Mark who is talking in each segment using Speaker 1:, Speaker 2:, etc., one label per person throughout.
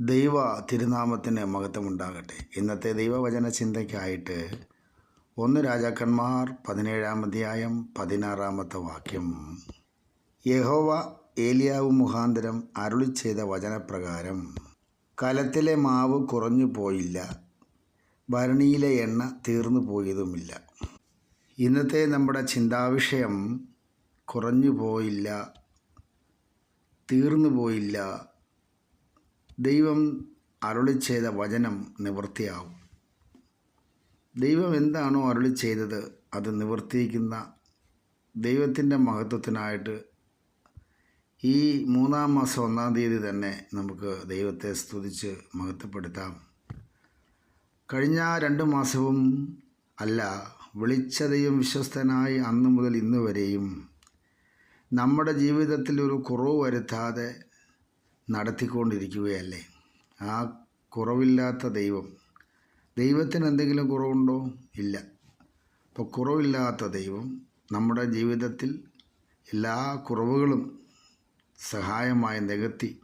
Speaker 1: ദൈവ തിരുനാമത്തിന് മഹത്വമുണ്ടാകട്ടെ. ഇന്നത്തെ ദൈവവചന ചിന്തയ്ക്കായിട്ട് ഒന്ന് രാജാക്കന്മാർ പതിനേഴാം അധ്യായം പതിനാറാമത്തെ വാക്യം. യഹോവ ഏലിയാവ് മുഖാന്തരം അരുളി ചെയ്ത വചനപ്രകാരം കലത്തിലെ മാവ് കുറഞ്ഞു പോയില്ല ഭരണിയിലെ എണ്ണ തീർന്നു പോയതുമില്ല. ഇന്നത്തെ നമ്മുടെ ചിന്താവിഷയം കുറഞ്ഞു പോയില്ല തീർന്നു പോയില്ല ദൈവം അരുളി ചെയ്ത വചനം നിവൃത്തിയാവും. ദൈവം എന്താണോ അരുളി ചെയ്തത് അത് നിവർത്തിക്കുന്ന ദൈവത്തിന്റെ മഹത്വത്തിനായിട്ട് ഈ മൂന്നാം മാസം ഒന്നാം തീയതി തന്നെ നമുക്ക് ദൈവത്തെ സ്തുതിച്ച് മഹത്വപ്പെടുത്താം. കഴിഞ്ഞ രണ്ട് മാസവും അല്ല വിളിച്ച ദൈവം വിശ്വസ്തനായി അന്നു മുതൽ ഇന്ന് വരെയും നമ്മുടെ ജീവിതത്തിൽ ഒരു കുറവ് വരുത്താതെ നടത്തിക്കൊണ്ടിരിക്കുകയല്ലേ? ആ കുറവില്ലാത്ത ദൈവം ദൈവത്തിന് എന്തെങ്കിലും കുറവുണ്ടോ? ഇല്ല. അപ്പോൾ കുറവില്ലാത്ത ദൈവം നമ്മുടെ ജീവിതത്തിൽ എല്ലാ കുറവുകളും സഹായമായി നികത്തി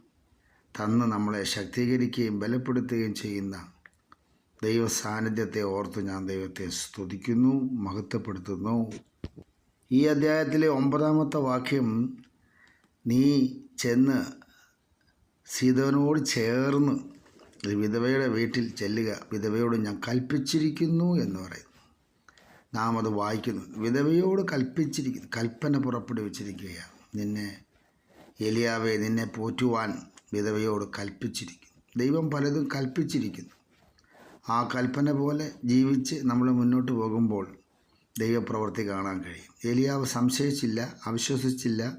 Speaker 1: തന്ന് നമ്മളെ ശക്തീകരിക്കുകയും ബലപ്പെടുത്തുകയും ചെയ്യുന്ന ദൈവ സാന്നിധ്യത്തെ ഓർത്ത് ഞാൻ ദൈവത്തെ സ്തുതിക്കുന്നു മഹത്വപ്പെടുത്തുന്നു. ഈ അധ്യായത്തിലെ ഒമ്പതാമത്തെ വാക്യം നീ ചെന്ന് സീതോനോട് ചേർന്ന് വിധവയുടെ വീട്ടിൽ ചെല്ലുക. വിധവയോട് ഞാൻ കൽപ്പിച്ചിരിക്കുന്നു എന്ന് പറയുന്നു. നാം അത് വായിക്കുന്നു. വിധവയോട് കൽപ്പിച്ചിരിക്കുന്നു. കൽപ്പന പുറപ്പെടുവിച്ചിരിക്കുകയാണ്. നിന്നെ എലിയാവെ നിന്നെ പോറ്റുവാൻ വിധവയോട് കൽപ്പിച്ചിരിക്കുന്നു. ദൈവം പലതും കൽപ്പിച്ചിരിക്കുന്നു. ആ കൽപ്പന പോലെ ജീവിച്ച് നമ്മൾ മുന്നോട്ട് പോകുമ്പോൾ ദൈവപ്രവൃത്തി കാണാൻ കഴിയും. എലിയാവ് സംശയിച്ചില്ല അവിശ്വസിച്ചില്ല.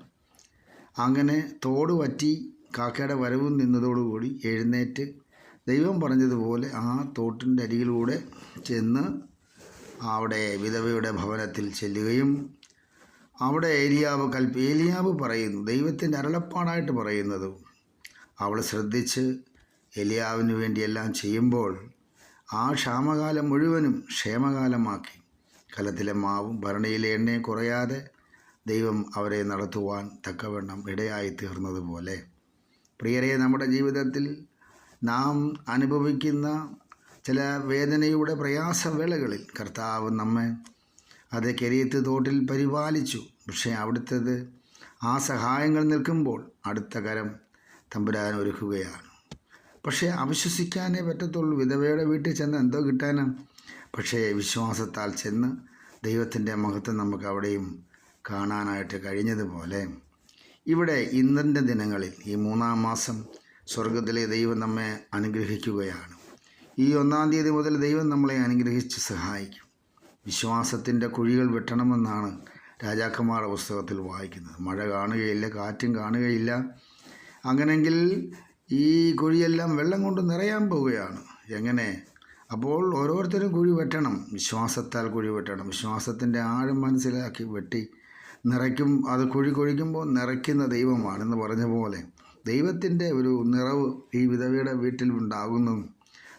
Speaker 1: അങ്ങനെ തോട് കാക്കയുടെ വരവും നിന്നതോടുകൂടി എഴുന്നേറ്റ് ദൈവം പറഞ്ഞതുപോലെ ആ തോട്ടിന്റെ അരികിലൂടെ ചെന്ന് അവിടെ വിധവയുടെ ഭവനത്തിൽ ചെല്ലുകയും അവിടെ ഏലിയാവ് കൽപ്പ ഏലിയാവ് പറയുന്നു ദൈവത്തിന്റെ അരളപ്പാടായിട്ട് പറയുന്നത്. അവൾ ശ്രദ്ധിച്ച് എലിയാവിന് വേണ്ടിയെല്ലാം ചെയ്യുമ്പോൾ ആ ക്ഷാമകാലം മുഴുവനും ക്ഷേമകാലമാക്കി. കലത്തിലെ മാവും ഭരണിയിലെ എണ്ണയും കുറയാതെ ദൈവം അവരെ നടത്തുവാൻ തക്കവണ്ണം ഇടയായി തീർന്നതുപോലെ. പ്രിയരെ നമ്മുടെ ജീവിതത്തിൽ നാം അനുഭവിക്കുന്ന ചില വേദനയുടെ പ്രയാസവേളകളിൽ കർത്താവ് നമ്മെ അത് കെരിയത്ത് തോട്ടിൽ പരിപാലിച്ചു. പക്ഷേ അവിടുത്തത് ആ സഹായങ്ങൾ നിൽക്കുമ്പോൾ അടുത്ത കരം തമ്പുരാൻ ഒരുക്കുകയാണ്. പക്ഷേ അവിശ്വസിക്കാനേ പറ്റത്തുള്ളൂ. വിധവയുടെ വീട്ടിൽ ചെന്ന് എന്തോ കിട്ടാനും. പക്ഷേ വിശ്വാസത്താൽ ചെന്ന് ദൈവത്തിന്റെ മഹത്വം നമുക്ക് അവിടെയും കാണാനായിട്ട് കഴിഞ്ഞതുപോലെ ഇവിടെ ഇന്നത്തെ ദിനങ്ങളിൽ ഈ മൂന്നാം മാസം സ്വർഗത്തിലെ ദൈവം നമ്മെ അനുഗ്രഹിക്കുകയാണ്. ഈ ഒന്നാം തീയതി മുതൽ ദൈവം നമ്മളെ അനുഗ്രഹിച്ച് സഹായിക്കും. വിശ്വാസത്തിന്റെ കുഴികൾ വെട്ടണമെന്നാണ് രാജാക്കന്മാരുടെ പുസ്തകത്തിൽ വായിക്കുന്നത്. മഴ കാണുകയില്ല കാറ്റും കാണുകയില്ല. അങ്ങനെങ്കിൽ ഈ കുഴിയെല്ലാം വെള്ളം കൊണ്ട് നിറയാൻ പോവുകയാണ്. എങ്ങനെ? അപ്പോൾ ഓരോരുത്തരും കുഴി വെട്ടണം. വിശ്വാസത്താൽ കുഴി വെട്ടണം. വിശ്വാസത്തിന്റെ ആഴം മനസ്സിലാക്കി വെട്ടി നിറയ്ക്കും അത് കുഴി കൊഴിക്കുമ്പോൾ നിറയ്ക്കുന്ന ദൈവമാണെന്ന് പറഞ്ഞ പോലെ ദൈവത്തിന്റെ ഒരു നിറവ് ഈ വിധവയുടെ വീട്ടിൽ ഉണ്ടാകുന്നു.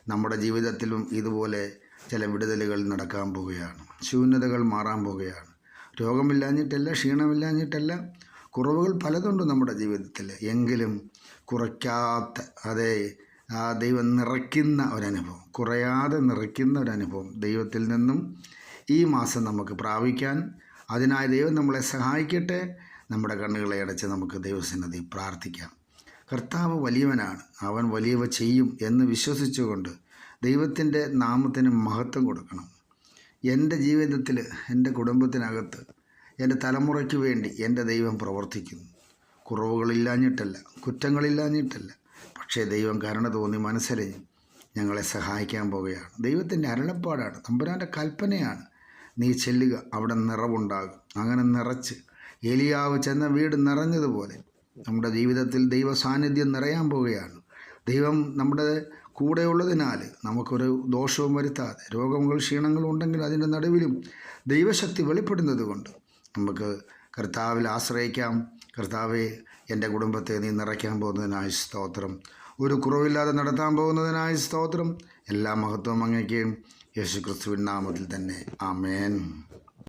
Speaker 1: നമ്മുടെ ജീവിതത്തിലും ഇതുപോലെ ചില വിടുതലുകൾ നടക്കാൻ പോവുകയാണ്. ശൂന്യതകൾ മാറാൻ പോവുകയാണ്. രോഗമില്ലാഞ്ഞിട്ടല്ല ക്ഷീണമില്ലാഞ്ഞിട്ടല്ല കുറവുകൾ പലതുണ്ട് നമ്മുടെ ജീവിതത്തിൽ. എങ്കിലും കുറയ്ക്കാത്ത അതെ ആ ദൈവം നിറയ്ക്കുന്ന ഒരനുഭവം കുറയാതെ നിറയ്ക്കുന്ന ഒരനുഭവം ദൈവത്തിൽ നിന്നും ഈ മാസം നമുക്ക് പ്രാപിക്കാൻ അതിനായി ദൈവം നമ്മളെ സഹായിക്കട്ടെ. നമ്മുടെ കണ്ണുകളെ അടച്ച് നമുക്ക് ദൈവസന്നതി പ്രാർത്ഥിക്കാം. കർത്താവ് വലിയവനാണ്. അവൻ വലിയവ ചെയ്യും എന്ന് വിശ്വസിച്ചുകൊണ്ട് ദൈവത്തിന്റെ നാമത്തിന് മഹത്വം കൊടുക്കണം. എന്റെ ജീവിതത്തിൽ എന്റെ കുടുംബത്തിനകത്ത് എന്റെ തലമുറയ്ക്ക് വേണ്ടി എന്റെ ദൈവം പ്രവർത്തിക്കുന്നു. കുറവുകളില്ലാഞ്ഞിട്ടല്ല കുറ്റങ്ങളില്ലാഞ്ഞിട്ടല്ല. പക്ഷേ ദൈവം കരുണ തോന്നി മനസ്സറിഞ്ഞ് ഞങ്ങളെ സഹായിക്കാൻ പോവുകയാണ്. ദൈവത്തിന്റെ അരുളപ്പാടാണ് തമ്പുരാന്റെ കൽപ്പനയാണ്. നീ ചെല്ലുക അവിടെ നിറവുണ്ടാകും. അങ്ങനെ നിറച്ച് എലിയാവ് ചെന്ന വീട് നിറഞ്ഞതുപോലെ നമ്മുടെ ജീവിതത്തിൽ ദൈവ സാന്നിധ്യം നിറയാൻ പോവുകയാണ്. ദൈവം നമ്മുടെ കൂടെയുള്ളതിനാൽ നമുക്കൊരു ദോഷവും വരുത്താതെ രോഗങ്ങൾ ക്ഷീണങ്ങളും ഉണ്ടെങ്കിൽ അതിന്റെ നടുവിലും ദൈവശക്തി വെളിപ്പെടുന്നത് കൊണ്ട് നമുക്ക് കർത്താവിൽ ആശ്രയിക്കാം. കർത്താവെ എന്റെ കുടുംബത്തെ നീ നിറയ്ക്കാൻ പോകുന്നതിനായി സ്തോത്രം. ഒരു കുറവില്ലാതെ നടത്താൻ പോകുന്നതിനായി സ്തോത്രം. എല്ലാ മഹത്വം അങ്ങേക്കും യേശു ക്രിസ്തുവിൻ നാമത്തിൽ തന്നെ. ആമേൻ.